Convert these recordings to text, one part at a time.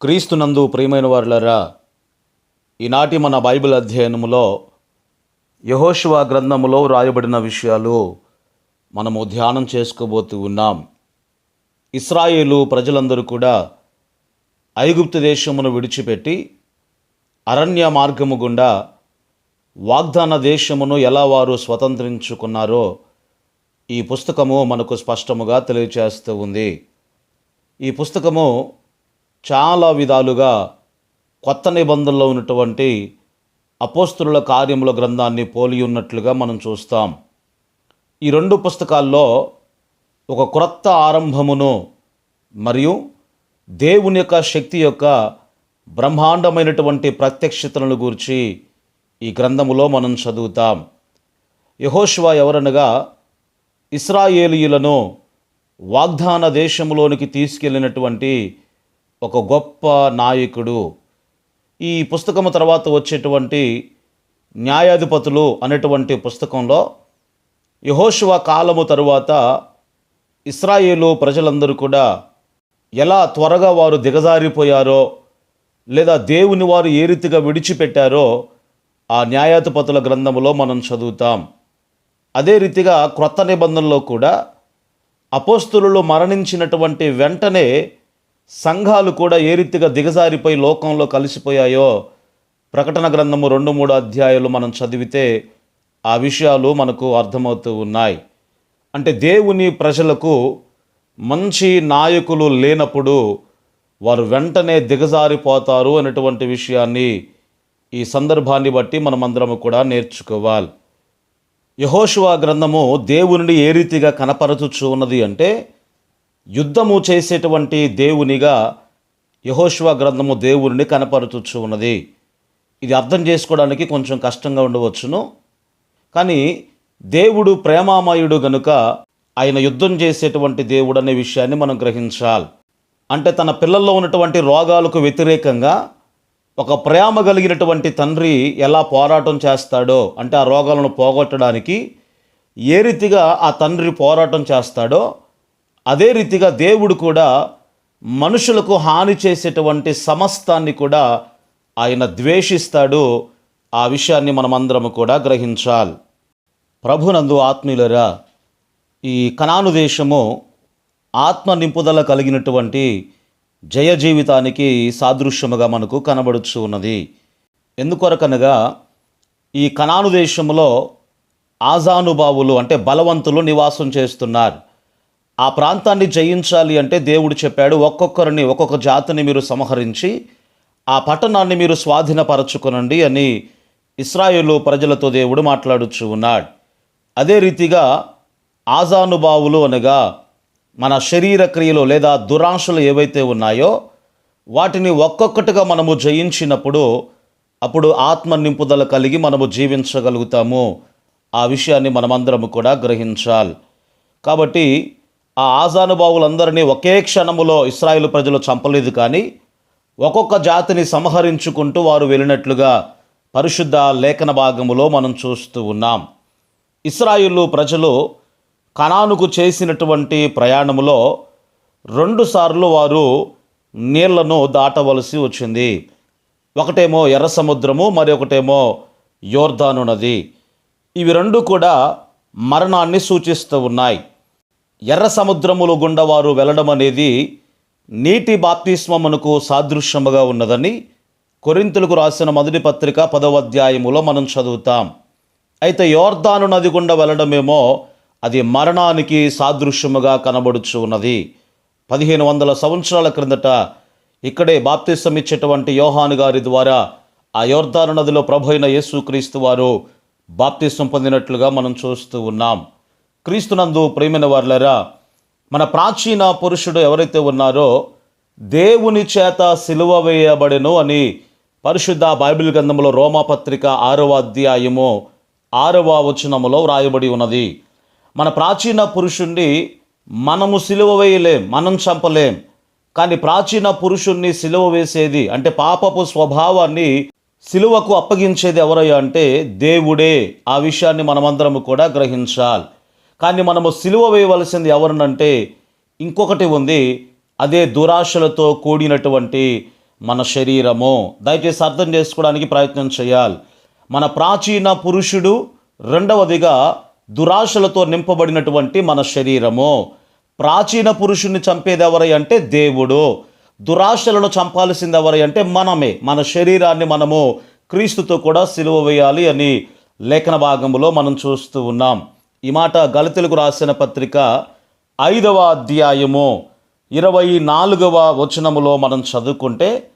క్రీస్తునందు ప్రియమైన వారులరా ఈనాటి మన బైబిల్ అధ్యయనములో యహోశివా గ్రంథములో వ్రాయబడిన విషయాలు మనము ధ్యానం చేసుకోబోతూ ఉన్నాం. ఇస్రాయేలు ప్రజలందరూ కూడా ఐగుప్తు దేశమును విడిచిపెట్టి అరణ్య మార్గము గుండా వాగ్దాన దేశమును ఎలా వారు స్వతంత్రించుకున్నారో ఈ పుస్తకము మనకు స్పష్టముగా తెలియచేస్తూ ఉంది. ఈ పుస్తకము చాలా విధాలుగా కొత్త నిబంధనలో ఉన్నటువంటి అపోస్తుల కార్యముల గ్రంథాన్ని పోలి ఉన్నట్లుగా మనం చూస్తాం. ఈ రెండు పుస్తకాల్లో ఒక క్రొత్త ఆరంభమును మరియు దేవుని యొక్క శక్తి యొక్క బ్రహ్మాండమైనటువంటి ప్రత్యక్షతలను గురించి ఈ గ్రంథములో మనం చదువుతాం. యహోష్వా ఎవరనగా ఇస్రాయేలీయులను వాగ్దాన దేశంలోనికి తీసుకెళ్ళినటువంటి ఒక గొప్ప నాయకుడు. ఈ పుస్తకము తర్వాత వచ్చేటువంటి న్యాయాధిపతులు అనేటువంటి పుస్తకంలో యహోశివ కాలము తరువాత ఇస్రాయేలు ప్రజలందరూ కూడా ఎలా త్వరగా వారు దిగజారిపోయారో లేదా దేవుని వారు ఏ రీతిగా విడిచిపెట్టారో ఆ న్యాయాధిపతుల గ్రంథములో మనం చదువుతాం. అదే రీతిగా క్రొత్త నిబంధనలో కూడా అపోస్తులు మరణించినటువంటి వెంటనే సంఘాలు కూడా ఏ రీతిగా దిగజారిపోయి లోకంలో కలిసిపోయాయో ప్రకటన గ్రంథము రెండు మూడు అధ్యాయాలు మనం చదివితే ఆ విషయాలు మనకు అర్థమవుతూ ఉన్నాయి. అంటే దేవుని ప్రజలకు మంచి నాయకులు లేనప్పుడు వారు వెంటనే దిగజారిపోతారు అనేటువంటి విషయాన్ని ఈ సందర్భాన్ని బట్టి మనమందరము కూడా నేర్చుకోవాలి. యహోషువా గ్రంథము దేవుని ఏ రీతిగా కనపరచుచు ఉన్నది అంటే యుద్ధము చేసేటువంటి దేవునిగా యహోశివ గ్రంథము దేవుడిని కనపరచుచు ఉన్నది. ఇది అర్థం చేసుకోవడానికి కొంచెం కష్టంగా ఉండవచ్చును. కానీ దేవుడు ప్రేమామయుడు గనుక ఆయన యుద్ధం చేసేటువంటి దేవుడు అనే విషయాన్ని మనం గ్రహించాలి. అంటే తన పిల్లల్లో ఉన్నటువంటి రోగాలకు వ్యతిరేకంగా ఒక ప్రేమ కలిగినటువంటి తండ్రి ఎలా పోరాటం చేస్తాడో అంటే ఆ రోగాలను పోగొట్టడానికి ఏ రీతిగా ఆ తండ్రి పోరాటం చేస్తాడో అదే రీతిగా దేవుడు కూడా మనుషులకు హాని చేసేటువంటి సమస్తాన్ని కూడా ఆయన ద్వేషిస్తాడు. ఆ విషయాన్ని మనమందరం కూడా గ్రహించాలి. ప్రభునందు ఆత్మీయులరా ఈ కణాను దేశము ఆత్మ నింపుదల కలిగినటువంటి జయ జీవితానికి సాదృశ్యముగా మనకు కనబడుచు ఉన్నది. ఎందుకొరకనగా ఈ కణాను దేశంలో ఆజానుబావులు అంటే బలవంతులు నివాసం చేస్తున్నారు. ఆ ప్రాంతాన్ని జయించాలి అంటే దేవుడు చెప్పాడు ఒక్కొక్కరిని ఒక్కొక్క జాతిని మీరు సంహరించి ఆ పట్టణాన్ని మీరు స్వాధీనపరచుకొనండి అని ఇస్రాయేలు ప్రజలతో దేవుడు మాట్లాడుచు ఉన్నాడు. అదే రీతిగా ఆజానుభావులు అనగా మన శరీర క్రియలు లేదా దురాంశలు ఏవైతే ఉన్నాయో వాటిని ఒక్కొక్కటిగా మనము జయించినప్పుడు అప్పుడు ఆత్మ నింపుదల కలిగి మనము జీవించగలుగుతాము. ఆ విషయాన్ని మనమందరము కూడా గ్రహించాలి. కాబట్టి ఆ ఆజానుభావులందరినీ ఒకే క్షణములో ఇస్రాయేల్ ప్రజలు చంపలేదు కానీ ఒక్కొక్క జాతిని సంహరించుకుంటూ వారు వెళ్ళినట్లుగా పరిశుద్ధ లేఖన భాగములో మనం చూస్తూ ఉన్నాం. ఇస్రాయిలు ప్రజలు కణానుకు చేసినటువంటి ప్రయాణములో రెండుసార్లు వారు నీళ్ళను దాటవలసి వచ్చింది. ఒకటేమో ఎర్ర సముద్రము మరి ఒకటేమో యోర్ధాను నది. ఇవి రెండు కూడా మరణాన్ని సూచిస్తూ ఉన్నాయి. ఎర్ర సముద్రములు గుండా వారు వెళ్ళడం అనేది నీటి బాప్తిస్మమునకు సాదృశ్యముగా ఉన్నదని కొరింతలకు రాసిన మొదటి పత్రిక పదవ అధ్యాయములో మనం చదువుతాం. అయితే యోర్ధాను నది గుండా వెళ్ళడమేమో అది మరణానికి సాదృశ్యముగా కనబడుచు ఉన్నది. పదిహేను వందల సంవత్సరాల క్రిందట ఇక్కడే బాప్తిసం ఇచ్చేటువంటి యోహాను గారి ద్వారా ఆ యోర్ధాను నదిలో ప్రభు అయిన యేసుక్రీస్తు వారు బాప్తిసం పొందినట్లుగా మనం చూస్తూ ఉన్నాం. క్రీస్తునందు ప్రేమైన వారులరా మన ప్రాచీన పురుషుడు ఎవరైతే ఉన్నారో దేవుని చేత సిలువ వేయబడెను అని పరిశుద్ధ బైబిల్ గ్రంథంలో రోమాపత్రిక ఆరవ అధ్యాయము ఆరవ వచనములో వ్రాయబడి ఉన్నది. మన ప్రాచీన పురుషుణ్ణి మనము సిలువ వేయలేం మనం చంపలేం. కానీ ప్రాచీన పురుషుణ్ణి సిలువ వేసేది అంటే పాపపు స్వభావాన్ని సిలువకు అప్పగించేది ఎవరయ్యా అంటే దేవుడే. ఆ విషయాన్ని మనమందరము కూడా గ్రహించాలి. కానీ మనము సిలువ వేయవలసింది ఎవరినంటే ఇంకొకటి ఉంది. అదే దురాశలతో కూడినటువంటి మన శరీరము. దయచేసి అర్థం చేసుకోవడానికి ప్రయత్నం చేయాలి. మన ప్రాచీన పురుషుడు రెండవదిగా దురాశలతో నింపబడినటువంటి మన శరీరము. ప్రాచీన పురుషుణ్ణి చంపేది ఎవరై అంటే దేవుడు. దురాశలను చంపాల్సింది ఎవరై అంటే మనమే. మన శరీరాన్ని మనము క్రీస్తుతో కూడా సిలువ వేయాలి అని లేఖన భాగంలో మనం చూస్తూ ఉన్నాం. ఈ మాట గళితులకు రాసిన పత్రిక ఐదవ అధ్యాయము ఇరవై నాలుగవ వచనములో మనం చదువుకుంటే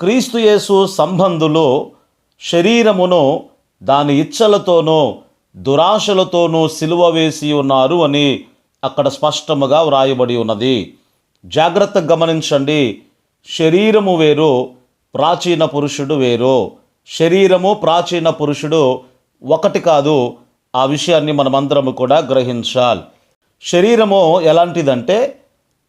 క్రీస్తుయేసు సంబంధులు శరీరమును దాని ఇచ్చలతోనూ దురాశలతోనూ సిలువ వేసి ఉన్నారు అని అక్కడ స్పష్టముగా వ్రాయబడి ఉన్నది. జాగ్రత్త గమనించండి శరీరము వేరు ప్రాచీన పురుషుడు వేరు. శరీరము ప్రాచీన పురుషుడు ఒకటి కాదు ఆ విషయాన్ని మనమందరము కూడా గ్రహించాలి. శరీరము ఎలాంటిదంటే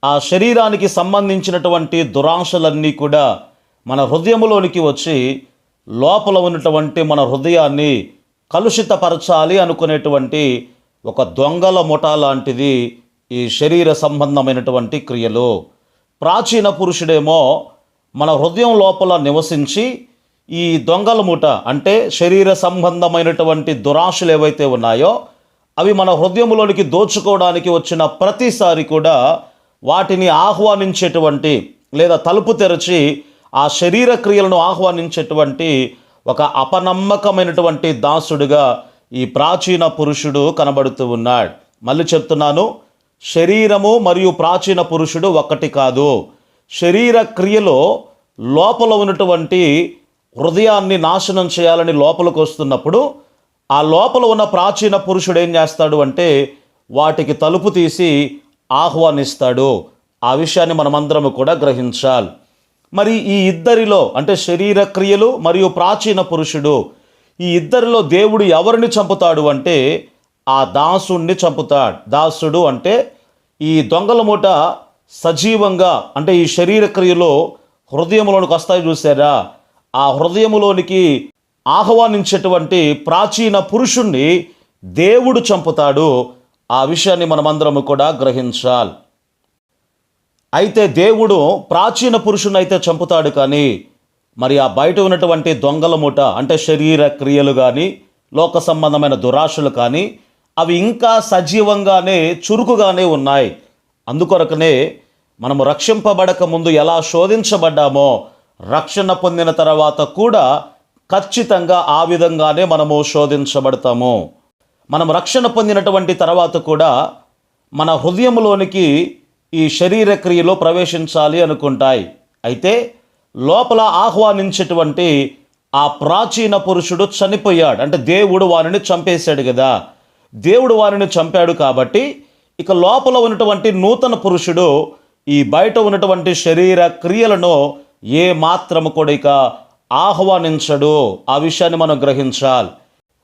ఆ శరీరానికి సంబంధించినటువంటి దురాశలన్నీ కూడా మన హృదయములోనికి వచ్చి లోపల ఉన్నటువంటి మన హృదయాన్ని కలుషితపరచాలి అనుకునేటువంటి ఒక దొంగల ముఠ లాంటిది ఈ శరీర సంబంధమైనటువంటి క్రియలు. ప్రాచీన పురుషుడేమో మన హృదయం లోపల నివసించి ఈ దొంగల మూట అంటే శరీర సంబంధమైనటువంటి దురాశలు ఏవైతే ఉన్నాయో అవి మన హృదయంలోనికి దోచుకోవడానికి వచ్చిన ప్రతిసారి కూడా వాటిని ఆహ్వానించేటువంటి లేదా తలుపు తెరచి ఆ శరీర క్రియలను ఆహ్వానించేటువంటి ఒక అపనమ్మకమైనటువంటి దాసుడుగా ఈ ప్రాచీన పురుషుడు కనబడుతూ ఉన్నాడు. మళ్ళీ చెప్తున్నాను శరీరము మరియు ప్రాచీన పురుషుడు ఒకటి కాదు. శరీర క్రియలో లోపల ఉన్నటువంటి హృదయాన్ని నాశనం చేయాలని లోపలికి వస్తున్నప్పుడు ఆ లోపల ఉన్న ప్రాచీన పురుషుడు ఏం చేస్తాడు అంటే వాటికి తలుపు తీసి ఆహ్వానిస్తాడు. ఆ విషయాన్ని మనమందరము కూడా గ్రహించాలి. మరి ఈ ఇద్దరిలో అంటే శరీర క్రియలు మరియు ప్రాచీన పురుషుడు ఈ ఇద్దరిలో దేవుడు ఎవరిని చంపుతాడు అంటే ఆ దాసుణ్ణి చంపుతాడు. దాసుడు అంటే ఈ దొంగల మూట సజీవంగా అంటే ఈ శరీర క్రియలో హృదయంలోనికి వస్తాయి చూసారా? ఆ హృదయములోనికి ఆహ్వానించేటువంటి ప్రాచీన పురుషుణ్ణి దేవుడు చంపుతాడు. ఆ విషయాన్ని మనమందరము కూడా గ్రహించాలి. అయితే దేవుడు ప్రాచీన పురుషుని అయితే చంపుతాడు కానీ మరి ఆ బయట ఉన్నటువంటి దొంగల మూట అంటే శరీర క్రియలు కానీ లోక సంబంధమైన దురాశలు కానీ అవి ఇంకా సజీవంగానే చురుకుగానే ఉన్నాయి. అందుకొరకనే మనము రక్షింపబడక ముందు ఎలా శోధించబడ్డామో రక్షణ పొందిన తర్వాత కూడా ఖచ్చితంగా ఆ విధంగానే మనము శోధించబడతాము. మనం రక్షణ పొందినటువంటి తర్వాత కూడా మన హృదయంలోనికి ఈ శరీర క్రియలో ప్రవేశించాలి అనుకుంటాయి. అయితే లోపల ఆహ్వానించేటువంటి ఆ ప్రాచీన పురుషుడు చనిపోయాడు. అంటే దేవుడు వారిని చంపేశాడు కదా. దేవుడు వారిని చంపాడు కాబట్టి ఇక లోపల ఉన్నటువంటి నూతన పురుషుడు ఈ బయట ఉన్నటువంటి శరీర క్రియలను ఏ మాత్రము కూడా ఇక ఆహ్వానించడు ఆ విషయాన్ని మనం గ్రహించాలి.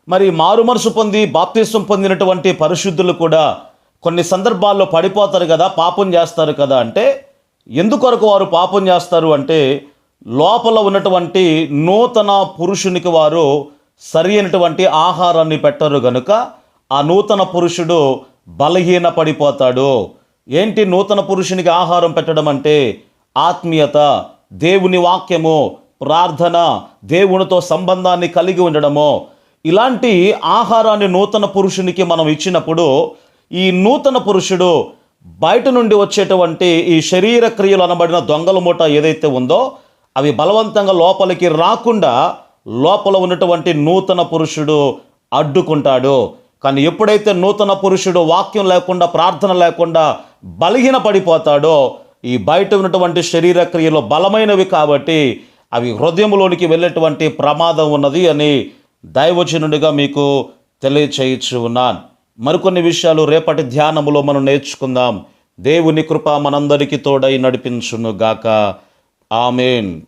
మరి మారుమనసు పొంది బాప్తీసం పొందినటువంటి పరిశుద్ధులు కూడా కొన్ని సందర్భాల్లో పడిపోతారు కదా పాపం చేస్తారు కదా అంటే ఎందుకొరకు వారు పాపం చేస్తారు అంటే లోపల ఉన్నటువంటి నూతన పురుషునికి వారు సరి అయినటువంటి ఆహారాన్ని పెట్టరు గనుక ఆ నూతన పురుషుడు బలహీన పడిపోతాడు. ఏంటి నూతన పురుషునికి ఆహారం పెట్టడం అంటే ఆత్మీయత దేవుని వాక్యము ప్రార్థన దేవునితో సంబంధాన్ని కలిగి ఉండడము. ఇలాంటి ఆహారాన్ని నూతన పురుషునికి మనం ఇచ్చినప్పుడు ఈ నూతన పురుషుడు బయట నుండి వచ్చేటువంటి ఈ శరీర క్రియలు అనబడిన దొంగల మూట ఏదైతే ఉందో అవి బలవంతంగా లోపలికి రాకుండా లోపల ఉన్నటువంటి నూతన పురుషుడు అడ్డుకుంటాడు. కానీ ఎప్పుడైతే నూతన పురుషుడు వాక్యం లేకుండా ప్రార్థన లేకుండా బలహీన పడిపోతాడో ఈ బయట ఉన్నటువంటి శరీర క్రియలు బలమైనవి కాబట్టి అవి హృదయంలోనికి వెళ్ళేటువంటి ప్రమాదం ఉన్నది అని దైవచనుడిగా మీకు తెలియచేయచ్చు ఉన్నాను. మరికొన్ని విషయాలు రేపటి ధ్యానములో మనం నేర్చుకుందాం. దేవుని కృప మనందరికీ తోడై నడిపించును గాక. ఆమెన్.